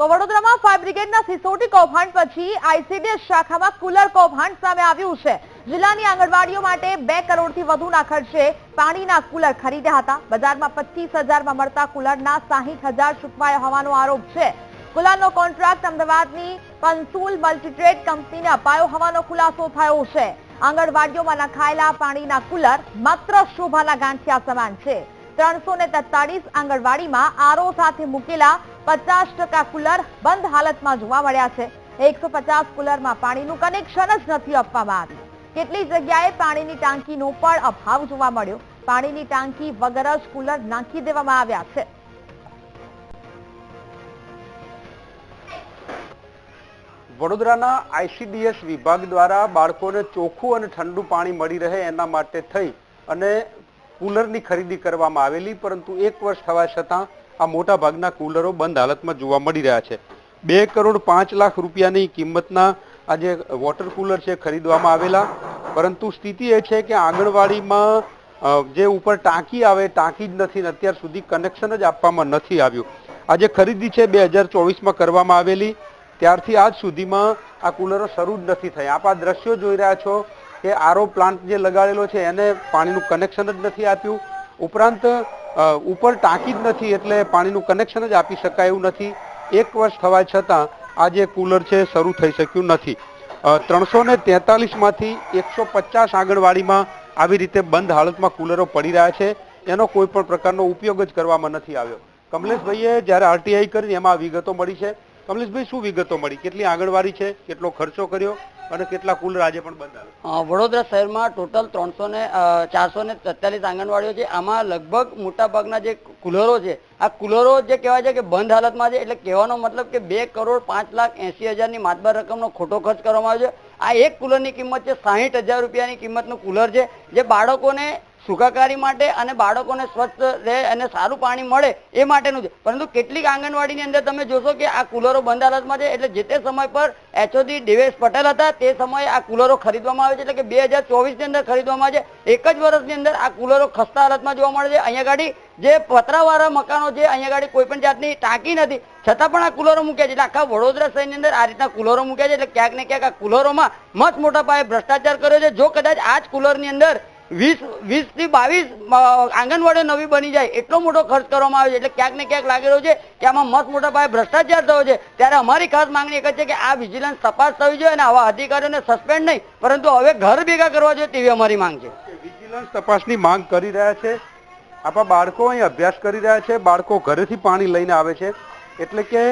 તો વડોદરામાં ફાયર બ્રિગેડના સિસોટી કૌભાંડ પછી આઈસીડીએસ શાખામાં કુલર કૌભાંડ સામે આવ્યું છે. જિલ્લાની આંગણવાડીઓ માટે બે કરોડથી વધુના ખર્ચે પાણીના કુલર ખરીદ્યા હતા. બજારમાં પચીસ હજારમાં મળતા કુલરના સાહીઠ હજાર ચૂકવાયા હોવાનો આરોપ છે. કુલરનો કોન્ટ્રાક્ટ અમદાવાદની પંસુલ મલ્ટીટ્રેડ કંપનીને અપાયો હોવાનો ખુલાસો થયો છે. આંગણવાડીઓમાં નખાયેલા પાણીના કુલર માત્ર શોભાના ગાંઠિયા સમાન છે. ત્રણસો ને તેતાલીસ આંગણવાડીમાં આરો સાથે મૂકેલા પચાસ ટકા કુલર બંધ હાલતમાં જોવા મળ્યા છે. એકસો કુલરમાં પાણીનું કનેક્શન જ નથી આપવામાં આવ્યું. કેટલી જગ્યાએ પાણીની ટાંકીનો પણ અભાવ જોવા મળ્યો. પાણીની ટાંકી વગર જ કુલર નાખી દેવામાં આવ્યા છે. વડોદરાના આઈસીડીએસ વિભાગ દ્વારા બાળકોને ચોખ્ખું અને ઠંડુ પાણી મળી રહે એના માટે થઈ અને કુલરની ખરીદી કરવામાં આવેલી, પરંતુ એક વર્ષ થવા છતાં આ મોટા ભાગના કુલરો બંધ હાલતમાં જોવા મળી રહ્યા છે. બે કરોડ પાંચ લાખ રૂપિયાની કિંમતના આ જે વોટર કુલર છે ખરીદવામાં આવેલા, પરંતુ સ્થિતિ એ છે કે આંગણવાડીમાં જે ઉપર ટાંકી આવે, ટાંકી જ નથી અત્યાર સુધી કનેક્શન જ આપવામાં નથી આવ્યું. આ જે ખરીદી છે બે હજાર ચોવીસમાં કરવામાં આવેલી, ત્યારથી આજ સુધીમાં આ કુલરો શરૂ જ નથી થયા. આપ આ દ્રશ્યો જોઈ રહ્યા છો કે આરો પ્લાન્ટ જે લગાડેલો છે, એને પાણીનું કનેક્શન જ નથી આપ્યું. ઉપરાંત ઉપર ટાંકી જ નથી, એટલે પાણીનું કનેક્શન જ આપી શકાય એવું નથી. એક વર્ષ થવા છતાં, આ જે કુલર છે, શરૂ થઈ શક્યું નથી. ત્રણસો ને તેતાલીસમાંથી એકસો પચાસ આંગણવાડીમાં આવી રીતે બંધ હાલતમાં કુલરો પડી રહ્યા છે. એનો કોઈ પણ પ્રકારનો ઉપયોગ જ કરવામાં નથી આવ્યો. કમલેશભાઈએ જ્યારે આરટીઆઈ કરી એમાં વિગતો મળી છે, કમલેશભાઈ શું વિગતો મળી? કેટલી આંગણવાડી છે? કેટલો ખર્ચો કર્યો? અને કેટલા કુલર આજે પણ બંધ વડોદરા શહેરમાં ટોટલ ત્રણસો ને ચારસો ને તેતાલીસ આંગણવાડીઓ છે. આમાં લગભગ મોટા ભાગના જે કુલરો છે, આ કુલરો જે કહેવાય છે કે બંધ હાલતમાં છે, એટલે કહેવાનો મતલબ કે બે કરોડ પાંચ લાખ એસી હજારની માતબાર રકમનો ખોટો ખર્ચ કરવામાં આવ્યો છે. આ એક કુલરની કિંમત છે, સાહીઠ હજાર રૂપિયાની કિંમતનું કુલર છે, જે બાળકોને સુખાકારી માટે અને બાળકોને સ્વચ્છ રહે અને સારું પાણી મળે એ માટેનું છે. પરંતુ કેટલીક આંગણવાડીની અંદર તમે જોશો કે આ કુલરો બંધ હાલતમાં છે, એટલે જે તે સમય પર એચઓડી દેવેશ પટેલ હતા, તે સમયે આ કુલરો ખરીદવામાં આવે છે, એટલે કે બે હજાર ચોવીસની અંદર ખરીદવામાં આવે છે. એક જ વર્ષની અંદર આ કુલરો ખસ્તા હાલતમાં જોવા મળે છે. અહીંયા ગાડી જે પતરાવાળા મકાનો છે, અહીંયા ગાડી કોઈ પણ જાતની ટાંકી નથી. છતાં પણ આ કુલરો મૂક્યા છે, એટલે આખા વડોદરા શહેરની અંદર આ રીતના કુલરો મૂક્યા છે, એટલે ક્યાંક ને ક્યાંક આ કુલરોમાં મત મોટા પાયે ભ્રષ્ટાચાર કર્યો છે. જો કદાચ આ જ કુલરની અંદર વીસ વીસથી બાવીસ આંગણવાડીઓ નવી બની જાય. એટલો મોટો ખર્ચ કરવામાં આવે છે. એટલે ક્યાંક ને ક્યાંક લાગી રહ્યું છે કે આમાં મત મોટા પાયે ભ્રષ્ટાચાર થયો છે. ત્યારે અમારી ખાસ માંગણી એક જ છે કે આ વિજિલન્સ તપાસ થવી જોઈએ અને આવા અધિકારીઓને સસ્પેન્ડ નહીં. પરંતુ હવે ઘર ભેગા કરવા જોઈએ તેવી અમારી માંગ છે. વિજિલન્સ તપાસની માંગ કરી રહ્યા છે. આપણા બાળકો અહીં અભ્યાસ કરી રહ્યા છે. બાળકો ઘરેથી પાણી લઈને આવે છે. એટલે કે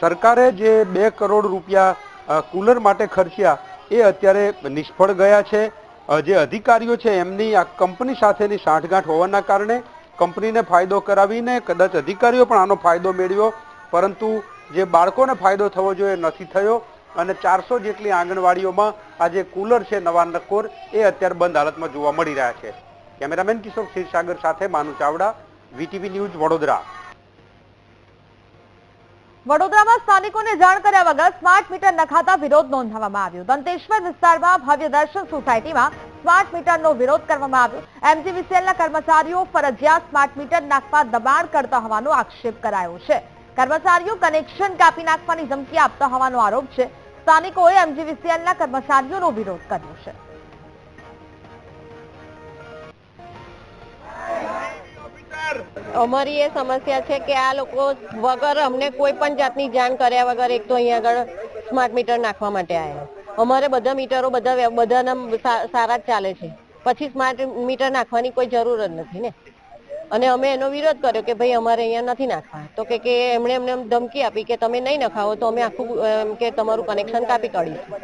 સરકારે જે બે કરોડ રૂપિયા કુલર માટે ખર્ચ્યા, એ અત્યારે નિષ્ફળ ગયા છે. જે અધિકારીઓ છે, એમની આ કંપની સાથેની સાંઠગાંઠ હોવાના કારણે કંપનીને ફાયદો કરાવીને કદાચ અધિકારીઓ પણ આનો ફાયદો મેળવ્યો. પરંતુ જે બાળકોને ફાયદો થવો જોઈએ નથી થયો. અને ચારસો જેટલી આંગણવાડીઓમાં આ જે કુલર છે, નવા નકોર, એ અત્યારે બંધ હાલતમાં જોવા મળી રહ્યા છે. કેમેરામેન કિશોર ક્ષીરસાગર સાથે માનુ ચાવડા, વીટીવી ન્યૂઝ વડોદરા. વડોદરામાં સ્થાનિકોને જાણ કર્યા વગર સ્માર્ટ મીટર નખાતા વિરોધ નોંધાવવામાં આવ્યો. દંતેશ્વર વિસ્તારમાં ભવ્ય દર્શન સોસાયટીમાં સ્માર્ટ મીટરનો વિરોધ કરવામાં આવ્યો. એમજીવીસીએલના કર્મચારીઓ ફરજિયાત સ્માર્ટ મીટર નાખવા દબાણ કરતા હોવાનો આક્ષેપ કરાયો છે. કર્મચારીઓ કનેક્શન કાપી નાખવાની ધમકી આપતા હોવાનો આરોપ છે. સ્થાનિકોએ એમજીવીસીએલના કર્મચારીઓનો વિરોધ કર્યો છે. અમારી એ સમસ્યા છે કે આ લોકો વગર અમને કોઈ પણ જાતની જાણ કર્યા વગર એક તો અહીંયા આગળ સ્માર્ટ મીટર નાખવા માટે આવ્યા અમારે બધા મીટરો બધા બધાના સારા જ ચાલે છે. પછી સ્માર્ટ મીટર નાખવાની કોઈ જરૂર જ નથી ને. અને અમે એનો વિરોધ કર્યો કે ભાઈ અમારે અહીંયા નથી નાખવા. તો કે કે એમણે એમને ધમકી આપી કે તમે નહીં નખાવો તો અમે આખું એમ કે તમારું કનેક્શન કાપી કાઢીશું.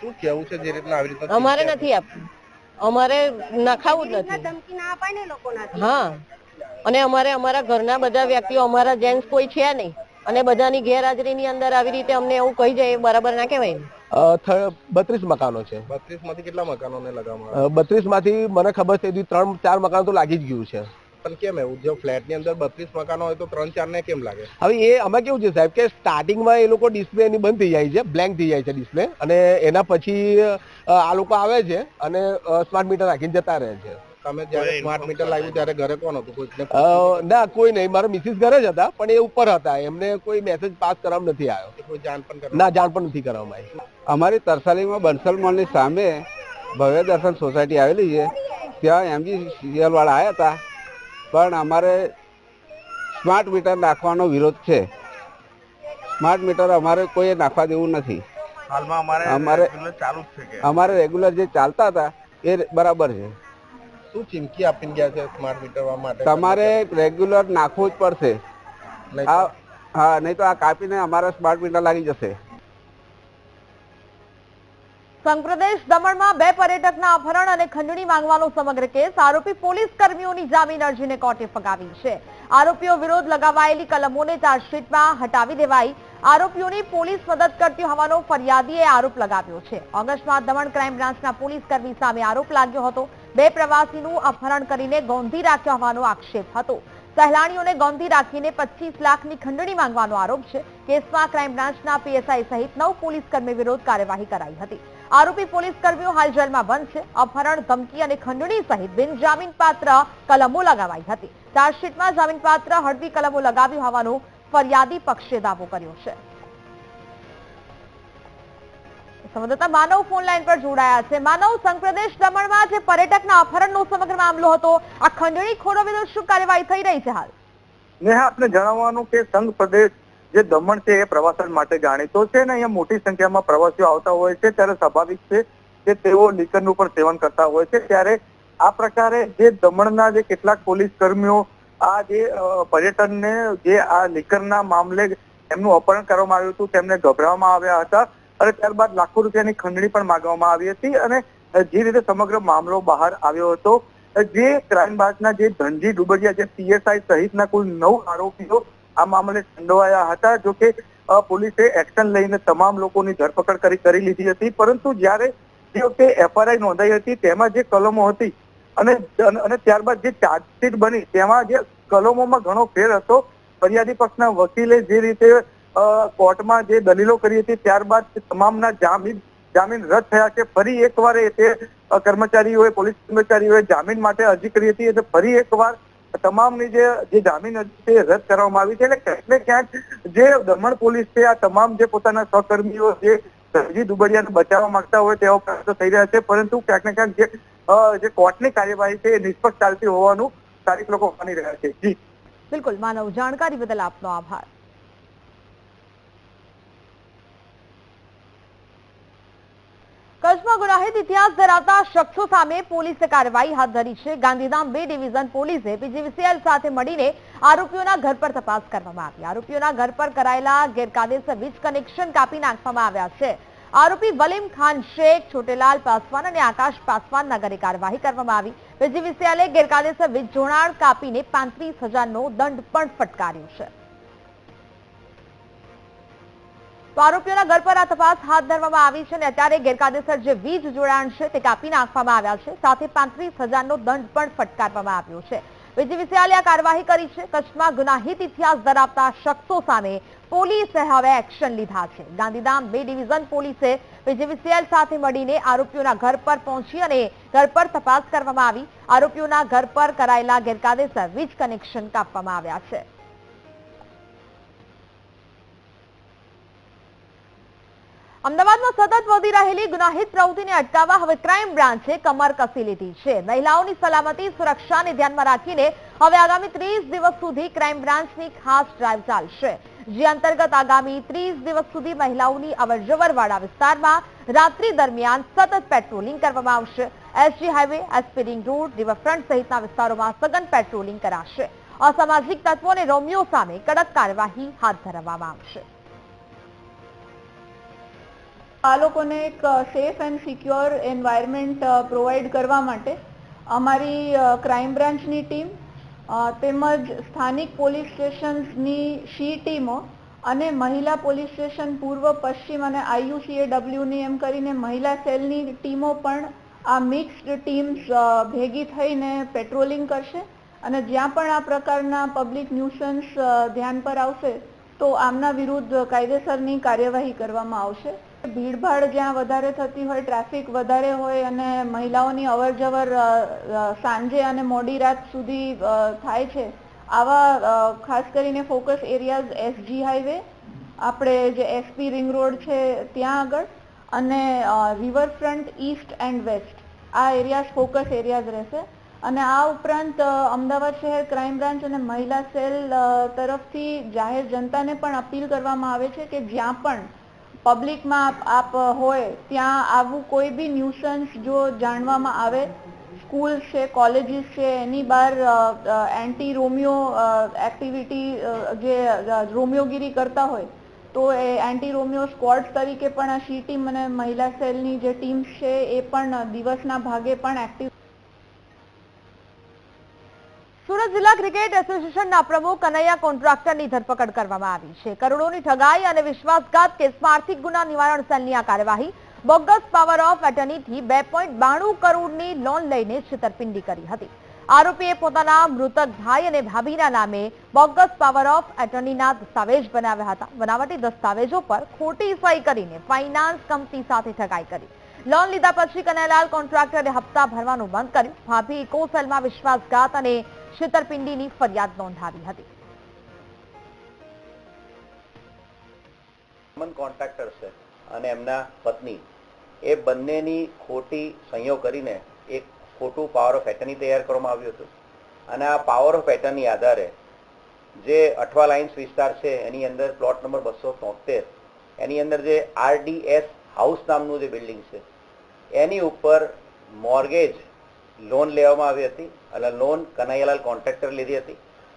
શું કેવું છે જે રીતના આવી રીતના અમારે નથી આપવું. અમારે નખાવું જ નથી. હા. અને અમારે અમારા ઘરના બધા વ્યક્તિઓ અમારા જેન્ટ્સ કોઈ છે નહીં. અને બધાની ગેરહાજરીની અંદર આવી રીતે અમને એવું કહી જાય એ બરાબર ના કહેવાય ને. બત્રીસ મકાનો છે. બત્રીસમાંથી કેટલા મકાનોને લગાવવામાં બત્રીસમાંથી મને ખબર છે ત્રણ ચાર મકાન તો લાગી જ ગયું છે. પણ કેમ એવું? જો ફ્લેટની અંદર બત્રીસ મકાનો હોય તો ત્રણ ચાર ને કેમ લાગે? હવે એ અમે કેવું છે સાહેબ કે સ્ટાર્ટિંગમાં એ લોકો ડિસ્પ્લે એની બંધ થઈ જાય છે બ્લેન્ક થઈ જાય છે ડિસ્પ્લે અને એના પછી આ લોકો આવે છે અને સ્માર્ટ મીટર રાખીને જતા રહે છે. તમે જ્યારે સ્માર્ટ મીટર લાવ્યું ત્યારે ઘરે કોણ હતું? કોઈને ના કોઈ નહીં. મારા મિસિસ ઘરે જ હતા પણ એ ઉપર હતા. એમને કોઈ મેસેજ પાસ કરવામાં નથી આવ્યો. કોઈ જાણ પણ ના જાણ પણ નથી કરવામાં આવી. અમારી તરસાલીમાં બંસલ મોલની સામે ભવ્ય દર્શન સોસાયટી આવેલી છે. ત્યાં એમજી સિરિયલ વાળા આવ્યા હતા. પણ અમારે સ્માર્ટ મીટર નાખવાનો વિરોધ છે. સ્માર્ટ મીટર અમારે કોઈએ નાખવા દેવું નથી. હાલમાં અમારે અમારે- ચાલુ છે અમારે રેગ્યુલર જે ચાલતા હતા એ બરાબર છે. શું ચીમકી આપીને ગયા છે સ્માર્ટ મીટર માટે? તમારે રેગ્યુલર નાખવું જ પડશે. હા નહીં તો આ કાપીને અમારા સ્માર્ટ મીટર લાગી જશે. સંઘપ્રદેશ દમણમાં બે પર્યટકના અપહરણ અને ખંડણી માંગવાનો સમગ્ર કેસ આરોપી પોલીસ કર્મીઓની જામીન અરજીને કોર્ટે ફગાવી છે. આરોપીઓ વિરોધ લગાવાયેલી કલમોને ચાર્જશીટમાં હટાવી દેવાઈ આરોપીઓની પોલીસ મદદ કરતી હોવાનો ફરિયાદીએ આરોપ લગાવ્યો છે. ઓગસ્ટમાં દમણ ક્રાઇમ બ્રાન્ચના પોલીસ કર્મી સામે આરોપ લાગ્યો હતો. બે પ્રવાસીનું અપહરણ કરીને ગોંધી રાખ્યો હોવાનો આક્ષેપ હતો. સહેલાણીઓને ગોંધી રાખીને પચીસ લાખની ખંડણી માંગવાનો આરોપ છે. કેસમાં ક્રાઇમ બ્રાન્ચના પીએસઆઈ સહિત નવ પોલીસ કર્મી વિરુદ્ધ કાર્યવાહી કરાઈ હતી. આરોપી પોલીસ કર્મીઓ હાલ જેલમાં બંધ છે. અપહરણ, ધમકી અને ખંડણી સહિત બિનજામીન પાત્ર કલમો લગાવાઈ હતી. ચાર્જશીટમાં જામીનપાત્ર હળવી કલમો લગાવી હોવાનો ફરિયાદી પક્ષે દાવો કર્યો છે. સંવાદદાતા માનવ ફોન લાઈન પર જોડાયા છે. માનવ સંપ્રદેશ દમણમાં જે પર્યટકના અપહરણનો સમગ્ર મામલો હતો, આ ખંડણી ખોડો વિરુદ્ધ શું કાર્યવાહી થઈ રહી છે હાલ? નેહા, આપને જણાવવાનું કે સંઘ પ્રદેશ જે દમણ છે એ પ્રવાસન માટે જાણીતો છે અને અહીંયા મોટી સંખ્યામાં પ્રવાસીઓ આવતા હોય છે, ત્યારે સ્વાભાવિક છે કે તેઓ લિકરનું પણ સેવન કરતા હોય છે. ત્યારે આ પ્રકારે જે દમણના જે કેટલાક પોલીસ કર્મીઓ, આ જે પર્યટનને જે આ લીકરના મામલે એમનું અપહરણ કરવામાં આવ્યું હતું, તેમને ગભરાવવામાં આવ્યા હતા. અને ત્યારબાદ લાખો રૂપિયાની ખંડણી પણ માંગવામાં આવી હતી અને જે રીતે સમગ્ર મામલો બહાર આવ્યો હતો જે ક્રાઇમ બ્રાન્ચના જે ધનજી ડુબડિયા જે પીએસઆઈ સહિતના કુલ નવ આરોપીઓ આ મામલે સંડોવાયા હતા, જો કે પોલીસે એક્શન લઈને તમામ લોકોની ધરપકડ કરી કરી લીધી હતી. પરંતુ જ્યારે જે વખતે એફઆરઆઈ નોંધાઈ હતી, તેમાં જે કલમો હતી અને અને ત્યારબાદ જે ચાર્જશીટ બની, તેમાં જે કલમોમાં ઘણો ફેર હતો, ફરિયાદી પક્ષના વકીલે જે રીતે કોર્ટમાં જે દલીલો કરી હતી, ત્યારબાદ તમામના જામીન જામીન રદ થયા છે. ફરી એકવાર તે કર્મચારીઓએ, પોલીસ કર્મચારીઓએ જામીન માટે અરજી કરી હતી. એટલે ફરી એકવાર તમામની જે જામીન અરજી છે રદ કરવામાં આવી છે. એટલે ક્યાંક ક્યાંક જે દમણ પોલીસ છે, આ તમામ જે પોતાના સહકર્મીઓ જે ધનજી દુબડિયાને બચાવવા માંગતા હોય તેવા પ્રયાસો થઈ રહ્યા છે. પરંતુ ક્યાંક ને ક્યાંક જે જે કોર્ટની કાર્યવાહી છે એ નિષ્પક્ષ ચાલતી હોવાનું સ્થાનિક લોકો માની રહ્યા છે. જી. બિલકુલ. માનવ જાણકારી બદલ આપનો આભાર. કચ્છમાં ગુનાહિત ઇતિહાસ ધરાવતા શખ્સો સામે પોલીસે કાર્યવાહી હાથ ધરી છે. ગાંધીધામ બે ડિવિઝન પોલીસે પીજીવીસીએલ સાથે મળીને આરોપીઓના ઘર પર તપાસ કરવામાં આવી. આરોપીઓના ઘર પર કરાયેલા ગેરકાયદેસર વીજ કનેક્શન કાપી નાખવામાં આવ્યા છે. આરોપી વલીમ ખાન શેખ, છોટેલાલ પાસવાન અને આકાશ પાસવાનના ઘરે કાર્યવાહી કરવામાં આવી. પીજીવીસીએલે ગેરકાયદેસર વીજ જોડાણ કાપીને પાંત્રીસ હજારનો દંડ પણ ફટકાર્યો છે. આરોપીઓના ઘર પર આ તપાસ હાથ ધરવામાં આવી છે અને અત્યારે ગેરકાયદેસર જે વીજ જોડાણ છે તે કાપી નાખવામાં આવ્યા છે. સાથે પાંત્રીસ હજારનો દંડ પણ ફટકારવામાં આવ્યો છે. પીજીવીસીએલે આ કાર્યવાહી કરી છે. કચ્છમાં ગુનાહિત ઇતિહાસ ધરાવતા શખ્સો સામે પોલીસે હવે એક્શન લીધા છે. ગાંધીધામ બે ડિવિઝન પોલીસે પીજીવીસીએલ સાથે મળીને આરોપીઓના ઘર પર પહોંચી અને ઘર પર તપાસ કરવામાં આવી. આરોપીઓના ઘર પર કરાયેલા ગેરકાયદેસર વીજ કનેક્શન કાપવામાં આવ્યા છે. અમદાવાદમાં સતત વધી રહેલી ગુનાહિત પ્રવૃત્તિને અટકાવવા હવે ક્રાઇમ બ્રાન્ચે કમર કસી લીધી છે. મહિલાઓની સલામતી, સુરક્ષાને ધ્યાનમાં રાખીને હવે આગામી ત્રીસ દિવસ સુધી ક્રાઇમ બ્રાન્ચની ખાસ ડ્રાઈવ ચાલશે. જે અંતર્ગત આગામી ત્રીસ દિવસ સુધી મહિલાઓની અવરજવર વાળા વિસ્તારમાં રાત્રિ દરમિયાન સતત પેટ્રોલિંગ કરવામાં આવશે. SG highway SP ring road, riverfront સહિતના વિસ્તારોમાં સઘન પેટ્રોલિંગ કરાશે. અસામાજિક તત્વો અને રોમિયો સામે કડક કાર્યવાહી હાથ ધરવામાં આવશે. આ લોકોને એક safe and secure environment provide કરવા માટે અમારી ક્રાઇમ બ્રાન્ચની ટીમ તેમજ સ્થાનિક પોલીસ સ્ટેશન્સની શી ટીમો અને મહિલા પોલીસ સ્ટેશન પૂર્વ, પશ્ચિમ અને આઈયુસીએડબ્લ્યુની એમ કરીને મહિલા સેલની ટીમો પણ આ મિક્સ્ડ ટીમ્સ ભેગી થઈને પેટ્રોલિંગ કરશે અને જ્યાં પણ આ પ્રકારના પબ્લિક ન્યુસન્સ ધ્યાન પર આવશે તો આમના વિરુદ્ધ કાયદેસરની કાર્યવાહી કરવામાં આવશે. ભીડભાડ જ્યાં વધારે થતી હોય ટ્રાફિક વધારે હોય અને મહિલાઓની અવરજવર અ, અ, સાંજે અને મોડી રાત સુધી થાય છે. આવા ખાસ કરીને ફોકસ એરિયાઝ એસજી હાઈવે આપણે જે એસપી રિંગ રોડ છે ત્યાં આગળ અને રિવરફ્રન્ટ ઈસ્ટ એન્ડ વેસ્ટ. આ એરિયાઝ ફોકસ એરિયાઝ રહેશે. અને આ ઉપરાંત અમદાવાદ શહેર ક્રાઇમ બ્રાન્ચ અને મહિલા સેલ તરફથી જાહેર જનતાને પણ અપીલ કરવામાં આવે છે કે જ્યાં પણ પબ્લિકમાં આપ હોય, ત્યાં આવું કોઈ બી ન્યુસન્સ જો જાણવામાં આવે સ્કૂલ છે કોલેજીસ છે, એની બહાર એન્ટી રોમિયો એક્ટિવિટી જે રોમિયોગીરી કરતા હોય, તો એ એન્ટી રોમિયો સ્ક્વોડ તરીકે પણ આ સી ટીમ અને મહિલા સેલની જે ટીમ્સ છે, એ પણ દિવસના ભાગે પણ એક્ટિવ સુરત જિલ્લા ક્રિકેટ એસોસિએશનના પ્રમુખ કનૈયા કોન્ટ્રાક્ટરની ધરપકડ કરવામાં આવી છે. કરોડોની ઠગાઈ અને વિશ્વાસઘાત કેસમાં આર્થિક ગુના નિવારણ સેલની આ કાર્યવાહી બોગસ પાવર ઓફ એટર્નીથી બે પોઈન્ટ બાણું કરોડની લોન લઈને છેતરપિંડી કરી હતી. આરોપીએ પોતાના મૃતક ભાઈ અને ભાભીના નામે બોગસ પાવર ઓફ એટર્નીના દસ્તાવેજ બનાવ્યા હતા. બનાવટી દસ્તાવેજો પર ખોટી સહી કરીને ફાઇનાન્સ કંપની સાથે ઠગાઈ કરી. લોન લીધા પછી કનૈયાલાલ કોન્ટ્રાક્ટરે હપ્તા ભરવાનું બંધ કર્યું. ભાભી ઇકોસેલમાં વિશ્વાસઘાત અને છેતરપિંડીની ફરિયાદ નોંધાવી હતી. કોન્ટ્રાક્ટર છે અને એમના પત્ની. એ બંનેની ખોટી સંયોગ કરીને એક ખોટું પાવર ઓફ એટર્ની તૈયાર કરવામાં આવ્યું હતું. અને આ પાવર ઓફ એટર્ની આધારે જે અઠવા લાઇન્સ વિસ્તાર છે, એની અંદર પ્લોટ નંબર બસો તોતેર, એની અંદર જે આરડીએસ હાઉસ નામનું જે બિલ્ડિંગ છે, એની ઉપર મોર્ગેજ લોન લેવામાં આવી હતી, અને લોન કનૈયાલાલ કોન્ટ્રાક્ટર લીધી હતી.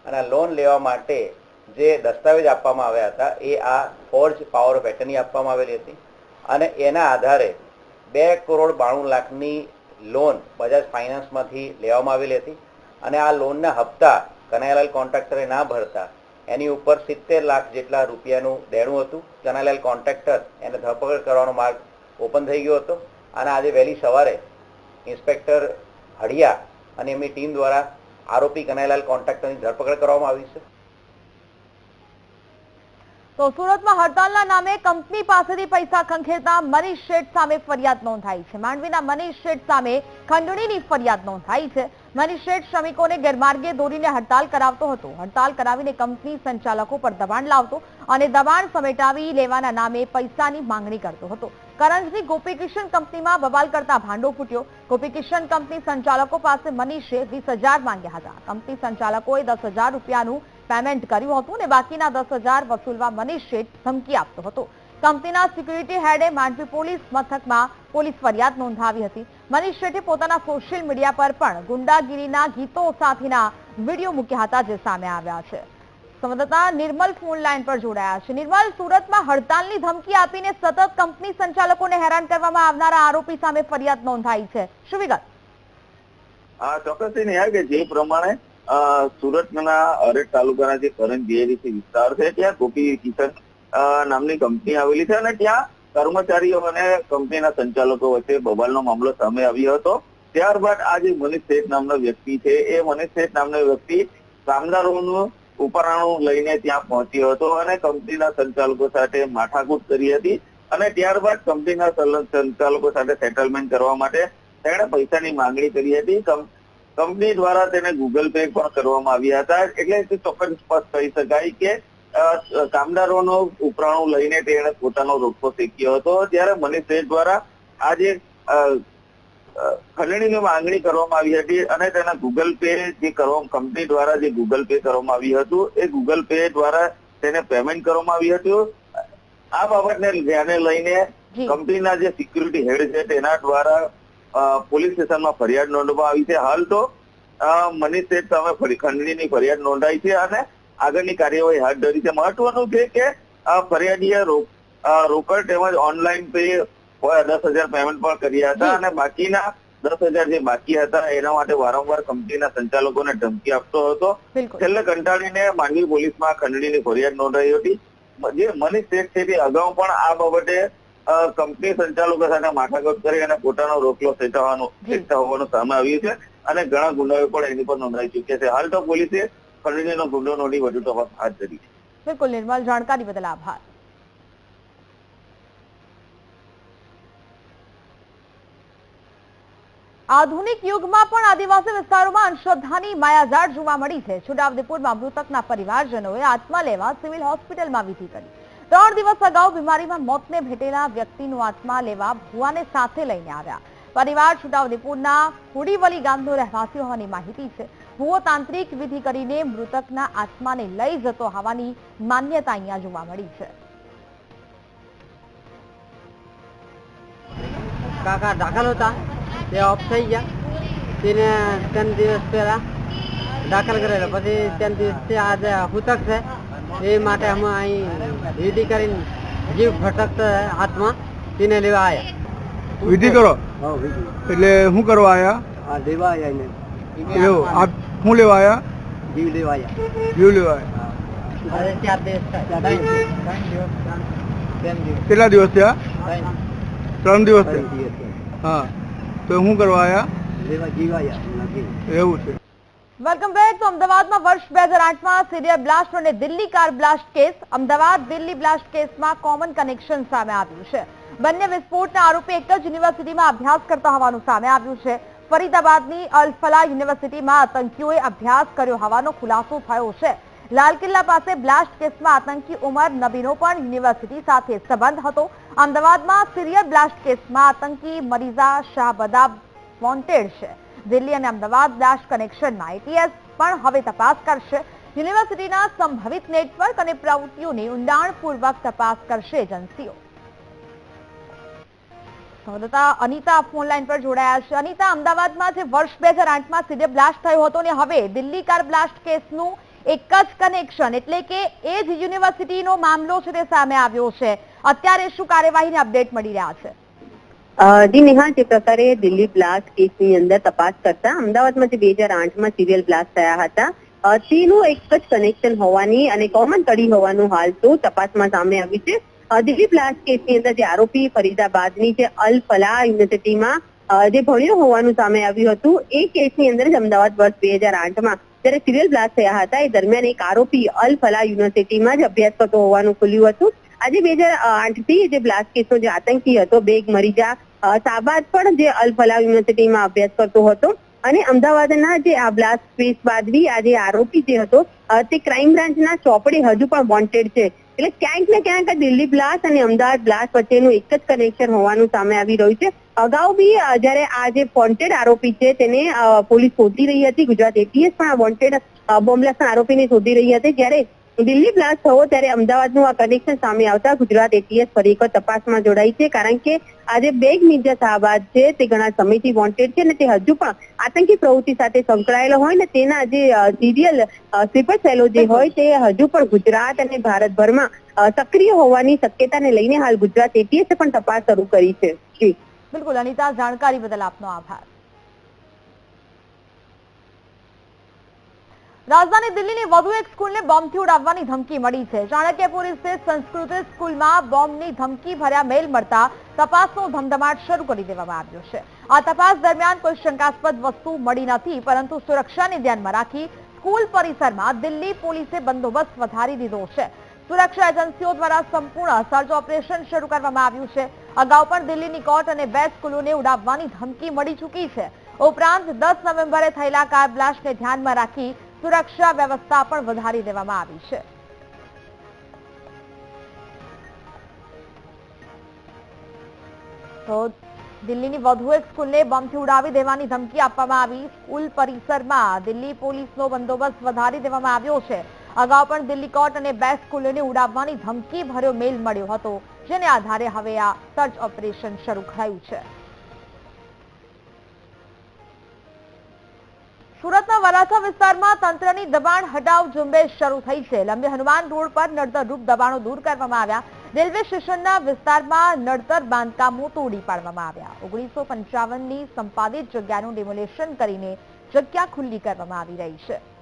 અને આ લોન લેવા માટે જે દસ્તાવેજ આપવામાં આવ્યા હતા, એ આ ફોર્જ પાવર ઓફ એટર્ની આપવામાં આવેલી હતી. અને એના આધારે બે કરોડ બાણું લાખની લોન બજાજ ફાઇનાન્સમાંથી લેવામાં આવેલી હતી. અને આ લોનના હપ્તા કનૈયાલાલ કોન્ટ્રાક્ટરે ના ભરતા. એની ઉપર સિત્તેર લાખ જેટલા રૂપિયાનું દેણું હતું. કનૈયાલાલ કોન્ટ્રાક્ટર એને ધરપકડ કરવાનો માર્ગ ઓપન થઈ ગયો હતો. અને આજે વહેલી સવારે ઇન્સ્પેક્ટર હડિયા અને એમની ટીમ દ્વારા આરોપી કનૈલાલ કોન્ટ્રાક્ટરની ધરપકડ કરવામાં આવી છે. તો સુરતમાં હડતાલના નામે કંપની પાસેથી પૈસા ખંખેરતા મનીષ શેઠ સામે ફરિયાદ નોંધાઈ છે. માંડવીના મનીષ શેઠ સામે ખંડણીની ફરિયાદ નોંધાઈ છે. મનીષ શેઠ શ્રમિકોને ગેરમાર્ગે દોરીને હડતાલ કરાવતો હતો. હડતાલ કરાવીને કંપની સંચાલકો પર દબાણ લાવતો અને દબાણ સમેટાવી લેવાના નામે પૈસાની માંગણી કરતો હતો. કરંજની ગોપીકિશન કંપનીમાં બવાલ કરતા ભાંડો ફૂટ્યો. ગોપીકિશન કંપની સંચાલકો પાસે મનીષે વીસ માંગ્યા હતા. કંપની સંચાલકોએ દસ રૂપિયાનું પેમેન્ટ કર્યું હતું અને બાકીના દસ વસૂલવા મનીષ શેઠ ધમકી આપતો હતો. કંપનીના સિક્યુરિટી હેડે માંડવી પોલીસ મથકમાં પોલીસ ફરિયાદ નોંધાવી હતી. મનીષ શેઠે પોતાના સોશિયલ મીડિયા પર પણ ગુંડાગીરીના ગીતો સાથેના વીડિયો મૂક્યા હતા જે સામે આવ્યા છે. સંવાદદાતા નિર્મલ ફોન પર જોડાયા છે. નિર્મલ, સુરતમાં હડતાલની ધમકી આપીને સતત કંપની સંચાલકોને હેરાન કરવામાં આવનારા આરોપી સામે ફરિયાદ નોંધાઈ છે. શું વિગત? જે પ્રમાણે સુરતના અરેટ તાલુકાના જે કરંજ જીએડીસી વિસ્તાર છે, ત્યાં ગોપી કિશન નામની કંપની આવેલી છે અને ત્યાં કર્મચારીઓ અને કંપનીના સંચાલકો વચ્ચે બબાલનો મામલો સામે આવ્યો હતો. ત્યારબાદ આ જે મનીષ શેઠ નામનો વ્યક્તિ છે, એ મનીષ શેઠ નામનો વ્યક્તિ કામદારોનું ઉપરાણું લઈને ત્યાં પહોંચ્યો હતો અને કંપનીના સંચાલકો સાથે માથાકૂટ કરી હતી અને ત્યારબાદ કંપનીના સંચાલકો સાથે સેટલમેન્ટ કરવા માટે તેણે પૈસાની માંગણી કરી હતી. કંપની દ્વારા તેને ગૂગલ પે પણ કરવામાં આવ્યા હતા. એટલે ચોક્કસ સ્પષ્ટ કહી શકાય કે કામદારોનો ઉપરાણું લઈને તેણે પોતાનો રોટલો શેક્યો હતો. ત્યારે મનીષ દ્વારા આ જે અ, અ, ખંડણીની માંગણી કરવામાં આવી હતી અને તેના ગૂગલ પે જે કરવા કંપની દ્વારા જે ગૂગલ પે કરવામાં આવ્યું હતું એ ગૂગલ પે દ્વારા તેને પેમેન્ટ કરવામાં આવ્યું હતું. આ બાબતને ધ્યાને લઈને કંપનીના જે સિક્યુરિટી હેડ છે તેના દ્વારા પોલીસ સ્ટેશનમાં ફરિયાદ નોંધવામાં આવી છે. હાલ તો મનીષ શેઠ સામે ખંડણીની ફરિયાદ નોંધાઈ છે અને આગળની કાર્યવાહી હાથ ધરી છે. મહત્વનું છે કે આ ફરિયાદીએ રોકડ તેમજ ઓનલાઈન પે દસ હજાર પેમેન્ટ પણ કર્યા હતા અને બાકીના દસ હજાર જે બાકી હતા એના માટે વારંવાર કંપનીના સંચાલકોને ધમકી આપતો હતો. છેલ્લે કંટાળીને માંડવી પોલીસમાં ખંડણીની ફરિયાદ નોંધાઈ હતી. જે મનીષ શેઠ છે તે અગાઉ પણ આ બાબતે કંપની સંચાલકો સાથે માથાકૂટ કરી અને પોતાનો રોકલો સેટવાનું. સેટતા હોવાનું સામે આવ્યું છે અને ઘણા ગુનાઓ પણ એની પર નોંધાઈ ચૂક્યા છે. હાલ તો પોલીસે ખંડણીનો ગુનો નોંધી વધુ તપાસ હાથ ધરી છે. બિલકુલ નિર્મલ જાણકારી બદલ આભાર. આધુનિક યુગમાં પણ આદિવાસી વિસ્તારોમાં અંધશ્રદ્ધાની માયાજાળ જોવા મળી છે. છોટાઉદેપુરમાં મૃતકના પરિવારજનોએ આત્મા લેવા સિવિલ હોસ્પિટલમાં વિધિ કરી. ત્રણ દિવસ અગાઉ બીમારીમાં મોતને ભેટેલા વ્યક્તિનું આત્મા લેવા ભુવાને સાથે લઈને આવ્યા. પરિવાર છોટાઉદેપુરના હુડીવલી ગામનો રહેવાસી હોવાની માહિતી છે. ભુવો તાંત્રિક વિધિ કરીને મૃતકના આત્માને લઈ જતો હોવાની માન્યતા અહીંયા જોવા મળી છે. કાકા, દાખલ હતા? તે ઓફ થઈ ગયા. તેને ત્રણ દિવસ પહેલા દાખલ કરેલા. પછી ત્રણ દિવસથી આજે હુતક છે એ માટે અમે અહીં વિધિ કરીને જીવ ભટકતો આત્મા તેને લેવા આવ્યા વિધિ કરો? વિધિ. એટલે શું કરવા આવ્યા આ લેવા આવ્યા એવું આપ શું લેવા આવ્યા જીવ લેવા આવ્યા જીવ લેવા આવ્યા કેટલા દિવસ થયા? ત્રણ. દિવસ હા. તો શું કરવા આવ્યા એવું છે. વેલકમ બેક તો અમદાવાદમાં વર્ષ બે હજાર આઠમાં સિરિયલ બ્લાસ્ટ અને Delhi car blast case Ahmedabad Delhi blast કેસમાં કોમન કનેક્શન સામે આવ્યું છે. બંને વિસ્ફોટના આરોપી એક જ યુનિવર્સિટીમાં અભ્યાસ કરતા હોવાનું સામે આવ્યું છે. ફરીદાબાદની અલફલા યુનિવર્સિટીમાં આતંકીઓએ અભ્યાસ કર્યો હોવાનો ખુલાસો થયો છે. લાલ કિલ્લા પાસે બ્લાસ્ટ કેસમાં આતંકી ઉમર નબીનો પણ યુનિવર્સિટી સાથે સંબંધ હતો. અમદાવાદમાં સિરિયલ બ્લાસ્ટ કેસમાં આતંકી મરીઝા શાહબદાબ વોન્ટેડ છે. દિલ્હી અને અમદાવાદ બ્લાસ્ટ કનેક્શનમાં એટીએસ પણ હવે તપાસ કરશે. યુનિવર્સિટીના સંભવિત નેટવર્ક અને પ્રવૃત્તિઓની ઊંડાણપૂર્વક તપાસ કરશે એજન્સીઓ. સંવાદદાતા અનિતા ફોન લાઈન પર જોડાયા છે. અનિતા, અમદાવાદમાં જે વર્ષ બે હજાર આઠમાં સીધે બ્લાસ્ટ થયો હતો ને હવે દિલ્હી કાર બ્લાસ્ટ કેસનું એક જ કનેક્શન એટલે કે એ જ યુનિવર્સિટીનો મામલો છે તે સામે આવ્યો છે. અત્યારે શું કાર્યવાહીની અપડેટ મળી રહ્યા છે? જી નેહા, જે પ્રકારે દિલ્હી બ્લાસ્ટ કેસની અંદર તપાસ કરતા અમદાવાદમાં જે બે હજાર આઠમાં સિરિયલ બ્લાસ્ટ થયા હતા તેનું એક જ કનેક્શન હોવાની અને કોમન કડી હોવાનું હાલ તો તપાસમાં સામે આવ્યું છે. દિલ્હી બ્લાસ્ટ કેસની અંદર જે આરોપી ફરીદાબાદની જે અલ ફલા યુનિવર્સિટીમાં જે ભણ્યો હોવાનું સામે આવ્યું હતું, એ કેસની અંદર જ અમદાવાદ વર્ષ બે હજાર આઠમાં જ્યારે સિરિયલ બ્લાસ્ટ થયા હતા. એ દરમિયાન એક આરોપી અલ ફલા યુનિવર્સિટીમાં જ અભ્યાસ કરતો હોવાનું ખુલ્યું હતું. આજે બે હજાર આઠથી જે બ્લાસ્ટ કેસનો જે આતંકી હતો, બેગ મરીજા સાબાદ પણ જે અલ ફલા યુનિવર્સિટીમાં અભ્યાસ કરતો હતો. અને અમદાવાદના જે આ બ્લાસ્ટ કેસ બાદ બી આ જે આરોપી જે હતો તે ક્રાઇમ બ્રાન્ચના ચોપડે હજુ પણ વોન્ટેડ છે. એટલે ક્યાંક ને ક્યાંક દિલ્હી બ્લાસ્ટ અને અમદાવાદ બ્લાસ્ટ વચ્ચેનું એક જ કનેક્શન હોવાનું સામે આવી રહ્યું છે. અગાઉ બી જ્યારે આ જે વોન્ટેડ આરોપી છે તેને પોલીસ શોધી રહી હતી, ગુજરાત એટીએસ પણ આ વોન્ટેડ બોમ્બલાસ્ટના આરોપીને શોધી રહી હતી. જ્યારે દિલ્હી બ્લાસ્ટ થયો, ત્યારે અમદાવાદનું આ કનેક્શન સામે આવતા ગુજરાત એટીએસ ફરી એકવાર તપાસમાં જોડાઈ છે. કારણ કે આજે બેગ મિર્જા શાહબાદ છે, તે ઘણા સમયથી વોન્ટેડ છે અને તે હજુ પણ આતંકી પ્રવૃત્તિ સાથે સંકળાયેલો હોય ને તેના જે સિરિયલ સ્લીપર સેલો જે હોય, તે હજુ પણ ગુજરાત અને ભારતભરમાં સક્રિય હોવાની શક્યતાને લઈને હાલ ગુજરાત એટીએસે પણ તપાસ શરૂ કરી છે. જી. બિલકુલ, અનિતા, જાણકારી બદલ આપનો આભાર. રાજધાની દિલ્હીની વધુ એક સ્કૂલને બોમ્બથી ઉડાવવાની ધમકી મળી છે. ચાણક્યપુરી સ્થિત સંસ્કૃત સ્કૂલમાં બોમ્બની ધમકી ભર્યા મેલ મળતા તપાસનો ધમધમાટ શરૂ કરી દેવામાં આવ્યો છે. આ તપાસ દરમિયાન કોઈ શંકાસ્પદ વસ્તુ મળી નથી, પરંતુ સુરક્ષાને ધ્યાનમાં રાખી સ્કૂલ પરિસરમાં દિલ્હી પોલીસે બંદોબસ્ત વધારી દીધો છે. સુરક્ષા એજન્સીઓ દ્વારા સંપૂર્ણ સર્ચ ઓપરેશન શરૂ કરવામાં આવ્યું છે. અગાઉ પણ દિલ્હીની કોર્ટ અને બે સ્કૂલોને ઉડાવવાની ધમકી મળી ચૂકી છે. ઉપરાંત દસ નવેમ્બરે થયેલા કાર બ્લાસ્ટને ધ્યાનમાં રાખી સુરક્ષા વ્યવસ્થા પણ વધારી દેવામાં આવી છે. તો દિલ્હીની વધુ એક સ્કૂલને બોમ્બથી ઉડાવી દેવાની ધમકી આપવામાં આવી. સ્કૂલ પરિસરમાં દિલ્હી પોલીસનો બંદોબસ્ત વધારી દેવામાં આવ્યો છે. અગાઉ પણ દિલ્હી કોર્ટ અને બે સ્કૂલોને ઉડાવવાની ધમકી ભર્યો મેલ મળ્યો હતો. જેને આધારે હવે આ સર્ચ ઓપરેશન શરૂ કરાયું છે. સુરતના વરાછા વિસ્તારમાં તંત્રની દબાણ હટાવ ઝુંબેશ શરૂ થઈ છે. લંબે હનુમાન રોડ પર નડતરરૂપ દબાણો દૂર કરવામાં આવ્યા. રેલવે સ્ટેશનના વિસ્તારમાં નડતર બાંધકામો તોડી પાડવામાં આવ્યા. ઓગણીસો પંચાવનની સંપાદિત જગ્યાનું ડિમોલેશન કરીને જગ્યા ખુલ્લી કરવામાં આવી રહી છે.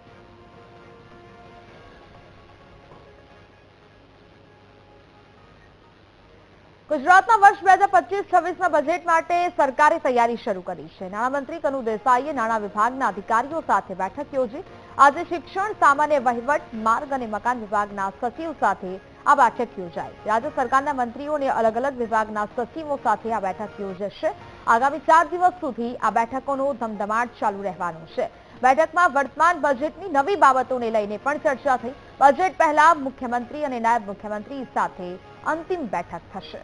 ગુજરાતના વર્ષ બે હજાર પચીસ છવ્વીસના બજેટ માટે સરકારે તૈયારી શરૂ કરી છે. નાણામંત્રી કનુ દેસાઈએ નાણાં વિભાગના અધિકારીઓ સાથે બેઠક યોજી. આજે શિક્ષણ, સામાન્ય વહીવટ, માર્ગ અને મકાન વિભાગના સચિવ સાથે આ બેઠક યોજાઈ. રાજ્ય સરકારના મંત્રીઓ અને અલગ અલગ વિભાગના સચિવો સાથે આ બેઠક યોજાશે. આગામી ચાર દિવસ સુધી આ બેઠકોનો ધમધમાટ ચાલુ રહેવાનો છે. બેઠકમાં વર્તમાન બજેટની નવી બાબતોને લઈને પણ ચર્ચા થઈ. બજેટ પહેલા મુખ્યમંત્રી અને નાયબ મુખ્યમંત્રી સાથે અંતિમ બેઠક થશે.